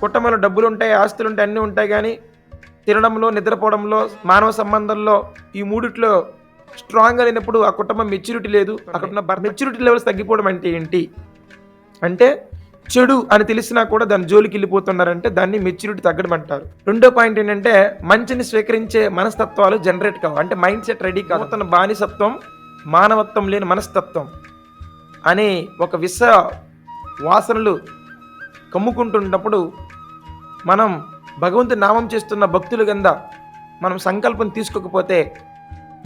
కుటుంబంలో డబ్బులు ఉంటాయి ఆస్తులు ఉంటాయి అన్నీ ఉంటాయి కానీ తినడంలో నిద్రపోవడంలో మానవ సంబంధంలో ఈ మూడిట్లో స్ట్రాంగ్గా లేనప్పుడు ఆ కుటుంబం మెచ్యూరిటీ లేదు. అక్కడ ఉన్న మెచ్యూరిటీ లెవెల్స్ తగ్గిపోవడం అంటే ఏంటి? అంటే చెడు అని తెలిసినా కూడా దాని జోలికి వెళ్ళిపోతున్నారంటే దాన్ని మెచ్యూరిటీ తగ్గడం అంటారు. రెండో పాయింట్ ఏంటంటే మంచిని స్వీకరించే మనస్తత్వాలు జనరేట్ కావు. అంటే మైండ్ సెట్ రెడీ కావు తన బానిసత్వం మానవత్వం లేని మనస్తత్వం అనే ఒక విష వాసనలు కమ్ముకుంటున్నప్పుడు మనం భగవంతుని నామం చేస్తున్న భక్తులు కింద మనం సంకల్పం తీసుకోకపోతే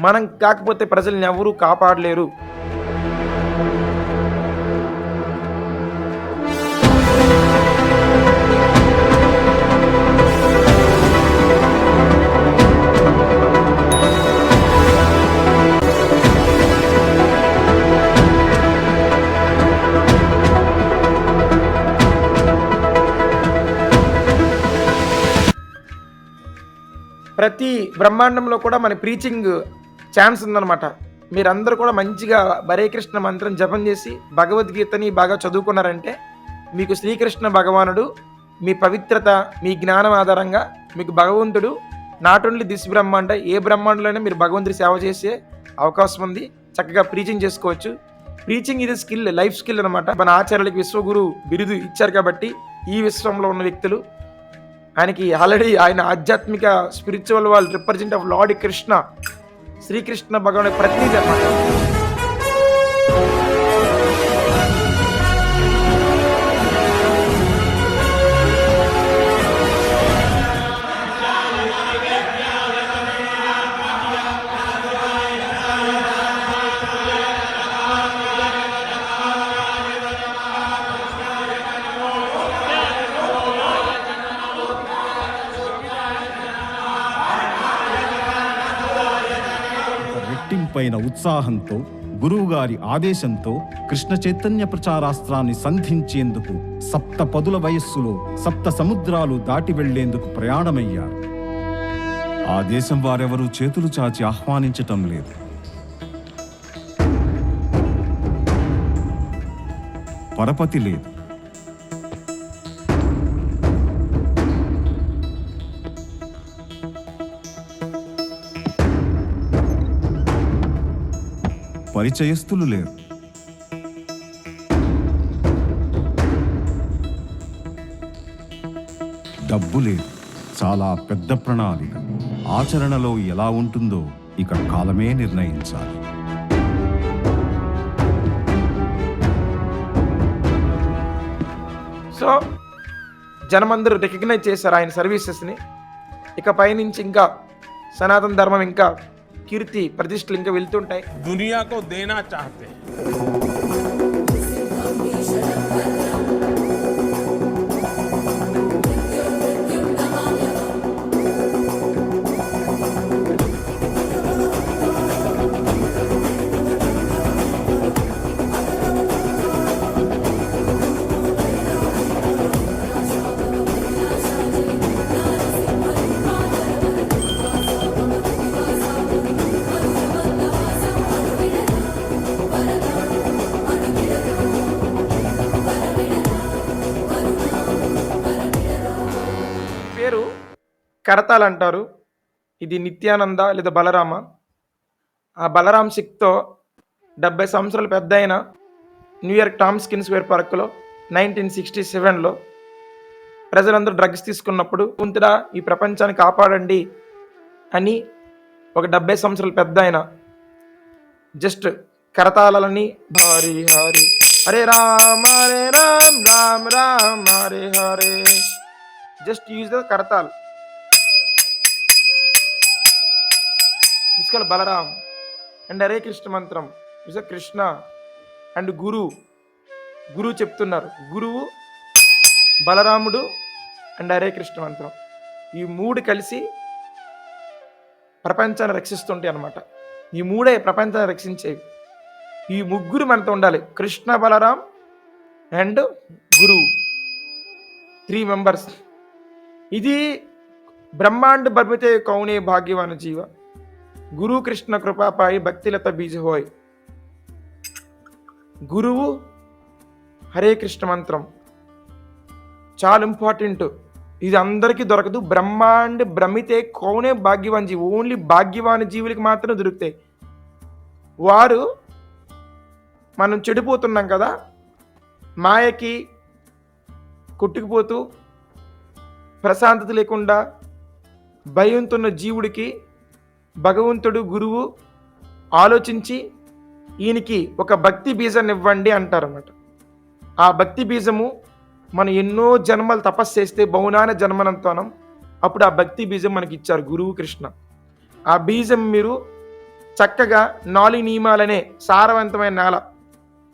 మనం కాకపోతే ప్రజల్ని ఎవరూ కాపాడలేరు. ప్రతి బ్రహ్మాండంలో కూడా మన ప్రీచింగ్ ఛాన్స్ ఉందన్నమాట. మీరందరూ కూడా మంచిగా బరే కృష్ణ మంత్రం జపం చేసి భగవద్గీతని బాగా చదువుకున్నారంటే మీకు శ్రీకృష్ణ భగవానుడు మీ పవిత్రత మీ జ్ఞానం ఆధారంగా మీకు భగవంతుడు నాట్ ఓన్లీ దిస్ బ్రహ్మాండ ఏ బ్రహ్మాండలోనే మీరు భగవంతుడి సేవ చేసే అవకాశం ఉంది. చక్కగా ప్రీచింగ్ చేసుకోవచ్చు. ప్రీచింగ్ ఇది స్కిల్ లైఫ్ స్కిల్ అనమాట మన ఆచార్యులకి విశ్వగురు బిరుదు ఇచ్చారు కాబట్టి ఈ విశ్వంలో ఉన్న వ్యక్తులు ఆయనకి ఆల్రెడీ ఆయన ఆధ్యాత్మిక స్పిరిచువల్ వాళ్ళు represent of Lord Krishna Srikrishna భగవాన్ ప్రతినిధి అన్నమాట. ఉత్సాహంతో గురువుగారి ఆదేశంతో కృష్ణ చైతన్య ప్రచారాస్త్రాన్ని సంధించేందుకు సప్త పదుల వయస్సులో సప్త సముద్రాలు దాటి వెళ్ళేందుకు ప్రయాణమయ్యారు. ఆ దేశం వారెవరూ చేతులు చాచి ఆహ్వానించటం లేదు. పరపతి లేదు. పరిచయస్తులు లేరు. డబ్బు లేదు. చాలా పెద్ద ప్రణాళిక. ఆచరణలో ఎలా ఉంటుందో ఇక కాలమే నిర్ణయించాలి. సో జనమందరూ రికగ్నైజ్ చేశారు ఆయన సర్వీసెస్ని. ఇక పైనుంచి ఇంకా సనాతన ధర్మం ఇంకా कीर्ति प्रतिष्ठ इंकूटाई दुनिया को देना चाहते हैं। పేరు కరతాల్ అంటారు. ఇది నిత్యానంద లేదా బలరామ. ఆ బలరామ్ సిక్తో డెబ్బై సంవత్సరాలు పెద్ద అయిన న్యూయార్క్ టామ్ స్కిన్ స్క్వేర్ పార్క్లో నైన్టీన్ సిక్స్టీ సెవెన్లో ప్రజలందరూ డ్రగ్స్ తీసుకున్నప్పుడు కుంతుడా ఈ ప్రపంచాన్ని కాపాడండి అని ఒక డెబ్బై సంవత్సరాలు పెద్ద ఆయన just కరతాళాలని Hari Hari Hare Rama Hare Ram Ram Ram Hare Hare just use the kartal. ఇసుకల్ Balaram and Hare Krishna మంత్రం. Is Krishna and guru. గురువు చెప్తున్నారు. గురువు బలరాముడు అండ్ హరే కృష్ణ మంత్రం. ఈ మూడు కలిసి ప్రపంచాన్ని రక్షిస్తుంటాయి అనమాట ఈ మూడే ప్రపంచాన్ని రక్షించేవి. ఈ ముగ్గురు మనతో ఉండాలి. కృష్ణ బలరాం అండ్ గురువు త్రీ మెంబర్స్ ఇది బ్రహ్మాండ బర్మితే కౌనే భాగ్యవాన జీవ. గురు కృష్ణ కృపాపాయి భక్తిలత బీజహోయ్ గురువు హరే కృష్ణ మంత్రం. చాలా ఇంపార్టెంట్. ఇది అందరికీ దొరకదు. బ్రహ్మాండ భ్రమితే కోనే భాగ్యవాన్ జీవి. ఓన్లీ భాగ్యవాన్ జీవులకి మాత్రమే దొరుకుతాయి. వారు మనం చెడిపోతున్నాం కదా మాయకి కొట్టుకుపోతూ ప్రశాంతత లేకుండా భయంతున్న జీవుడికి భగవంతుడు గురువు ఆలోచించి ఈయనకి ఒక భక్తి బీజాన్ని ఇవ్వండి అంటారన్నమాట. ఆ భక్తి బీజము మనం ఎన్నో జన్మలు తపస్సు చేస్తే బహునాన జన్మనంతోనం అప్పుడు ఆ భక్తి బీజం మనకి ఇచ్చారు గురువు కృష్ణ. ఆ బీజం మీరు చక్కగా నాలుగు నియమాలనే సారవంతమైన నేల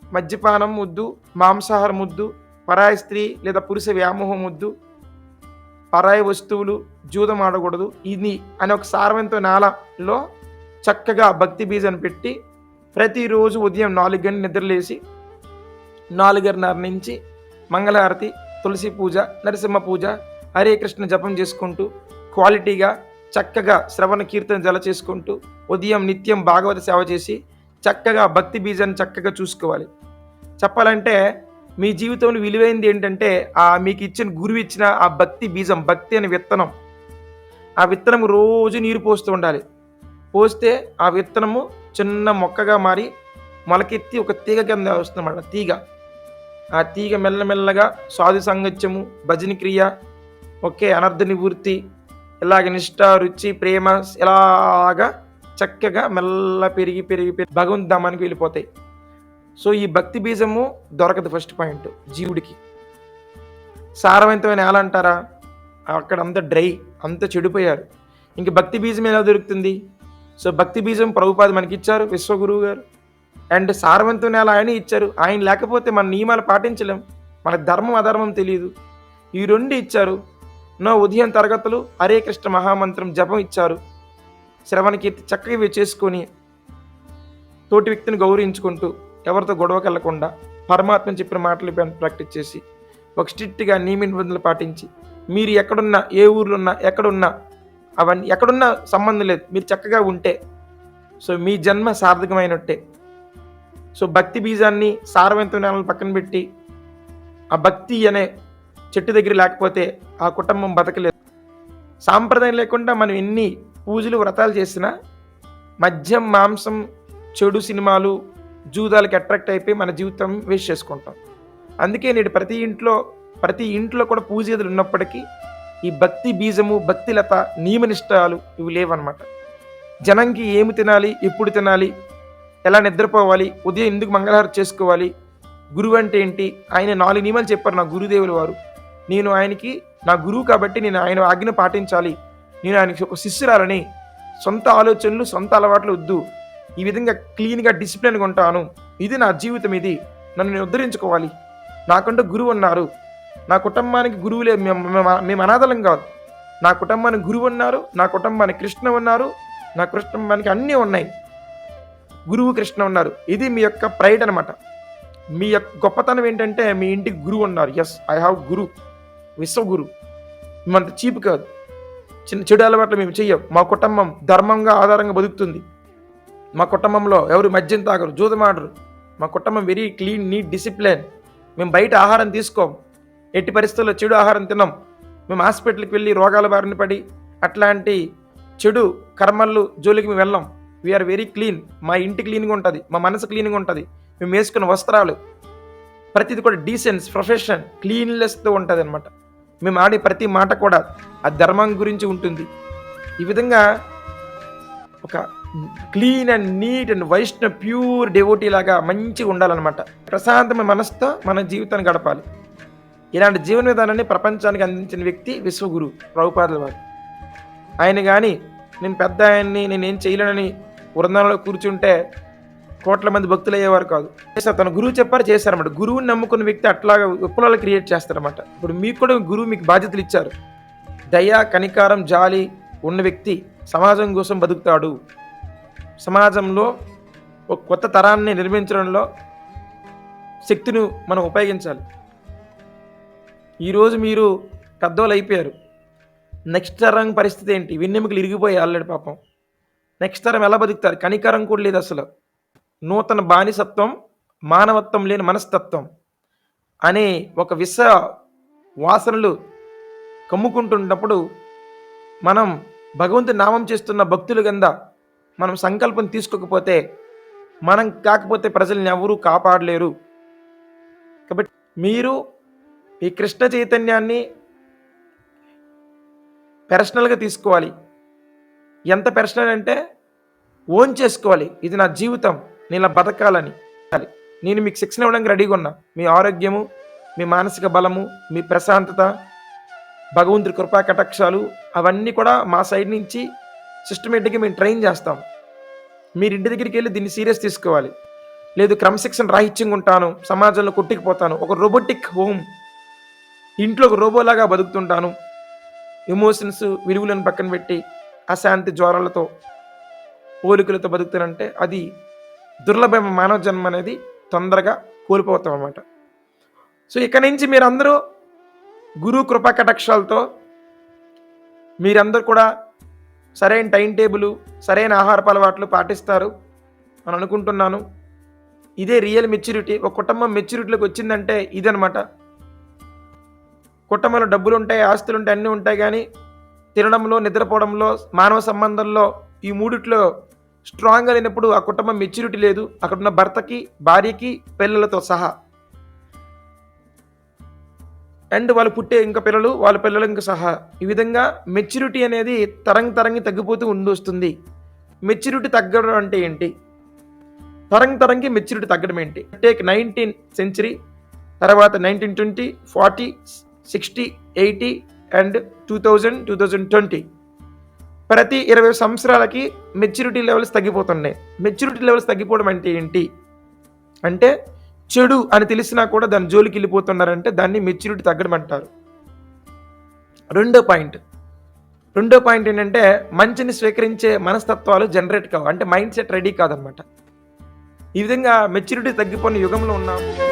మద్యపానం ముద్దు మాంసాహారం ముద్దు పరాయి స్త్రీ లేదా పురుష వ్యామోహం ముద్దు పరాయి వస్తువులు జూదం ఆడకూడదు. ఇది అనే ఒక సారవంతో నేలలో చక్కగా భక్తి బీజాన్ని పెట్టి ప్రతిరోజు ఉదయం నాలుగు గంటలు నిద్రలేసి నాలుగున్నర నుంచి మంగళహారతి తులసి పూజ నరసింహ పూజ హరే కృష్ణ జపం చేసుకుంటూ క్వాలిటీగా చక్కగా శ్రవణ కీర్తన జల చేసుకుంటూ ఉదయం నిత్యం భాగవత సేవ చేసి చక్కగా భక్తి బీజాన్ని చక్కగా చూసుకోవాలి. చెప్పాలంటే మీ జీవితంలో విలువైంది ఏంటంటే ఆ మీకు ఇచ్చిన గురువు ఇచ్చిన ఆ భక్తి బీజం భక్తి అనే విత్తనం. ఆ విత్తనం రోజు నీరు పోస్తూ ఉండాలి. పోస్తే ఆ విత్తనము చిన్న మొక్కగా మారి మొలకెత్తి ఒక తీగ కింద వస్తుందన్నమాట తీగ. ఆ తీగ మెల్లమెల్లగా సాధు సంగత్యము భజన క్రియ ఒకే అనర్థ నివృత్తి ఇలాగ నిష్ట రుచి ప్రేమ ఇలాగా చక్కగా మెల్ల పెరిగి పెరిగి పెరిగి భగవంతు ధామానికి వెళ్ళిపోతాయి. సో ఈ భక్తి బీజము దొరకదు ఫస్ట్ పాయింట్ జీవుడికి. సారవంతమైన నేల అంటారా? అక్కడ అంత డ్రై అంత చెడిపోయారు. ఇంక భక్తి బీజం ఎలా దొరుకుతుంది? సో భక్తి బీజం ప్రభుపాద మనకి ఇచ్చారు విశ్వగురువు గారు. అండ్ సారవంతమైన నేల ఆయన ఇచ్చారు. ఆయన లేకపోతే మన నియమాలు పాటించలేం. మన ధర్మం అధర్మం తెలియదు ఈ రెండు ఇచ్చారు. నో ఉదయం తరగతులు హరే కృష్ణ మహామంత్రం జపం ఇచ్చారు. శ్రవణ కీర్తి చక్కగా ఇవి చేసుకొని తోటి వ్యక్తిని గౌరవించుకుంటూ ఎవరితో గొడవకి వెళ్ళకుండా పరమాత్మ చెప్పిన మాటలు ప్రాక్టీస్ చేసి ఒక స్ట్రిక్ట్గా నియమ నిబంధనలు పాటించి మీరు ఎక్కడున్నా ఏ ఊర్లో ఉన్నా ఎక్కడున్నా అవన్నీ ఎక్కడున్నా సంబంధం లేదు మీరు చక్కగా ఉంటే సో మీ జన్మ సార్థకమైనట్టే. సో భక్తి బీజాన్ని సారవంతమైన పక్కన పెట్టి ఆ భక్తి అనే చెట్టు దగ్గర లేకపోతే ఆ కుటుంబం బతకలేదు. సాంప్రదాయం లేకుండా మనం ఎన్ని పూజలు వ్రతాలు చేసినా మద్యం మాంసం చెడు సినిమాలు జూదాలకి అట్రాక్ట్ అయిపోయి మన జీవితం వేస్ట్ చేసుకుంటాం. అందుకే నేడు ప్రతి ఇంట్లో ప్రతి ఇంట్లో కూడా పూజ గదులు ఉన్నప్పటికీ ఈ భక్తి బీజము భక్తి లత నియమనిష్టాలు ఇవి లేవన్నమాట. జనంకి ఏమి తినాలి ఎప్పుడు తినాలి ఎలా నిద్రపోవాలి ఉదయం ఎందుకు మంగళహారం చేసుకోవాలి గురువు అంటే ఏంటి ఆయన నాలుగు నియమాలు చెప్పారు నా గురుదేవుల వారు. నేను ఆయనకి నా గురువు కాబట్టి నేను ఆయన ఆజ్ఞ పాటించాలి. నేను ఆయనకి ఒక శిష్యురాలని సొంత ఆలోచనలు సొంత అలవాట్లు వద్దు. ఈ విధంగా క్లీన్గా డిసిప్లిన్గా ఉంటాను. ఇది నా జీవితం ఇది. నన్ను నేను ఉద్ధరించుకోవాలి. నాకంటూ గురువు ఉన్నారు. నా కుటుంబానికి గురువులే. మేము మేము- అనాథలం కాదు. నా కుటుంబానికి గురువు ఉన్నారు. నా కుటుంబానికి కృష్ణ ఉన్నారు. నా కుటుంబానికి అన్నీ ఉన్నాయి. గురువు కృష్ణ ఉన్నారు. ఇది మీ యొక్క ప్రైడ్ అనమాట మీ యొక్క గొప్పతనం ఏంటంటే మీ ఇంటికి గురువు ఉన్నారు. Yes I have guru. Vishwaguru. మేమంత చీప్ కాదు. చిన్న చెడు అలవాట్లు మేము చెయ్యం మా కుటుంబం ధర్మంగా ఆధారంగా బతుకుతుంది. మా కుటుంబంలో ఎవరు మద్యం తాగరు జూదమాడరు మా కుటుంబం వెరీ క్లీన్ నీట్ డిసిప్లిన్. మేము బయట ఆహారం తీసుకోం. ఎట్టి పరిస్థితుల్లో చెడు ఆహారం తినం. మేము హాస్పిటల్కి వెళ్ళి రోగాల బారిన పడి అట్లాంటి చెడు కర్మలు జోలికి మేము వెళ్ళాం. వీఆర్ వెరీ క్లీన్ మా ఇంటి క్లీన్గా ఉంటుంది మా మనసు క్లీన్గా ఉంటుంది. మేము వేసుకున్న వస్త్రాలు ప్రతిది కూడా డీసెన్స్ ప్రొఫెషన్ క్లీన్లెస్తో ఉంటుంది అనమాట మేము ఆడే ప్రతి మాట కూడా ఆ ధర్మం గురించి ఉంటుంది. ఈ విధంగా ఒక clean and neat and Vaishnav pure devotee లాగా మంచిగా ఉండాలన్నమాట. ప్రశాంతమైన మనసుతో మన జీవితాన్ని గడపాలి. ఇలాంటి జీవన విధానాన్ని ప్రపంచానికి అందించిన వ్యక్తి విశ్వగురు ప్రభుపాదుల వారు. ఆయన కానీ నేను పెద్ద ఆయన్ని నేనేం చేయలేనని వృందంలో కూర్చుంటే కోట్ల మంది భక్తులు అయ్యేవారు కాదు. తన గురువు చెప్పారు చేశారన్నమాట. గురువుని నమ్ముకున్న వ్యక్తి అట్లాగా విప్లవాలు క్రియేట్ చేస్తారన్నమాట. ఇప్పుడు మీకు కూడా గురువు మీకు బాధ్యతలు ఇచ్చారు. దయ కనికారం జాలి ఉన్న వ్యక్తి సమాజం కోసం బతుకుతాడు. సమాజంలో ఒక కొత్త తరాన్ని నిర్మించడంలో శక్తిని మనం ఉపయోగించాలి. ఈరోజు మీరు పెద్దోళ్ళు అయిపోయారు. నెక్స్ట్ తరం పరిస్థితి ఏంటి? వెన్నెముకలు ఇరిగిపోయి ఆల్రెడీ పాపం. నెక్స్ట్ తరం ఎలా బతుకుతారు? కనికరం కూడా లేదు అసలు. నూతన బానిసత్వం మానవత్వం లేని మనస్తత్వం అనే ఒక విష వాసనలు కమ్ముకుంటున్నప్పుడు మనం భగవంతుని నామం చేస్తున్న భక్తులు కింద మనం సంకల్పం తీసుకోకపోతే మనం కాకపోతే ప్రజల్ని ఎవరూ కాపాడలేరు. కాబట్టి మీరు ఈ కృష్ణ చైతన్యాన్ని పర్సనల్గా తీసుకోవాలి. ఎంత పర్సనల్ అంటే ఓన్ చేసుకోవాలి. ఇది నా జీవితం నేను ఇలా బతకాలని. నేను మీకు శిక్షణ ఇవ్వడానికి రెడీగా ఉన్నా. మీ ఆరోగ్యము మీ మానసిక బలము మీ ప్రశాంతత భగవంతుడి కృపా కటాక్షాలు అవన్నీ కూడా మా సైడ్ నుంచి సిస్టమేటిక్గా మేము ట్రైన్ చేస్తాం. మీరు ఇంటి దగ్గరికి వెళ్ళి దీన్ని సీరియస్ తీసుకోవాలి. లేదు క్రమశిక్షణ రాహిత్యంగా ఉంటాను సమాజంలో కొట్టుకుపోతాను ఒక రోబోటిక్ హోమ్ ఇంట్లో ఒక రోబోలాగా బతుకుతుంటాను. ఎమోషన్స్ విలువలను పక్కన పెట్టి అశాంతి జ్వరాలతో పోలికలతో బతుకుతానంటే అది దుర్లభమైన మానవ జన్మ అనేది తొందరగా కోల్పోతాం అన్నమాట. సో ఇక్కడి నుంచి మీరందరూ గురు కృపా కటాక్షాలతో మీరందరూ కూడా సరైన టైం టేబుల్ సరైన ఆహారపు అలవాట్లు పాటిస్తారు అని అనుకుంటున్నాను. ఇదే రియల్ మెచ్యూరిటీ. ఒక కుటుంబం మెచ్యూరిటీలోకి వచ్చిందంటే ఇదనమాట కుటుంబంలో డబ్బులు ఉంటాయి ఆస్తులు ఉంటాయి అన్నీ ఉంటాయి కానీ తినడంలో నిద్రపోవడంలో మానవ సంబంధంలో ఈ మూడిట్లో స్ట్రాంగ్గా లేనప్పుడు ఆ కుటుంబం మెచ్యూరిటీ లేదు. అక్కడ ఉన్న భర్తకి భార్యకి పిల్లలతో సహా. అండ్ వాళ్ళు పుట్టే ఇంకా పిల్లలు వాళ్ళ పిల్లలు ఇంకా సహా. ఈ విధంగా మెచ్యూరిటీ అనేది తరంగి తరంగి తగ్గిపోతూ ఉండి వస్తుంది మెచ్యూరిటీ తగ్గడం అంటే ఏంటి? తరంగి తరంగి మెచ్యూరిటీ తగ్గడం ఏంటి? టేక్ నైన్టీన్ సెంచరీ తర్వాత nineteen twenty forty sixty eighty and two thousand two thousand twenty. ప్రతి ఇరవై సంవత్సరాలకి మెచ్యూరిటీ లెవెల్స్ తగ్గిపోతున్నాయి. మెచ్యూరిటీ లెవెల్స్ తగ్గిపోవడం అంటే ఏంటి? అంటే చెడు అని తెలిసినా కూడా దాని జోలికి వెళ్ళిపోతున్నారంటే దాన్ని మెచ్యూరిటీ తగ్గడం అంటారు రెండో పాయింట్. రెండో పాయింట్ ఏంటంటే మంచిని స్వీకరించే మనస్తత్వాలు జనరేట్ కావు. అంటే మైండ్ సెట్ రెడీ కాదనమాట. ఈ విధంగా మెచ్యూరిటీ తగ్గిపోయిన యుగంలో ఉన్నాము.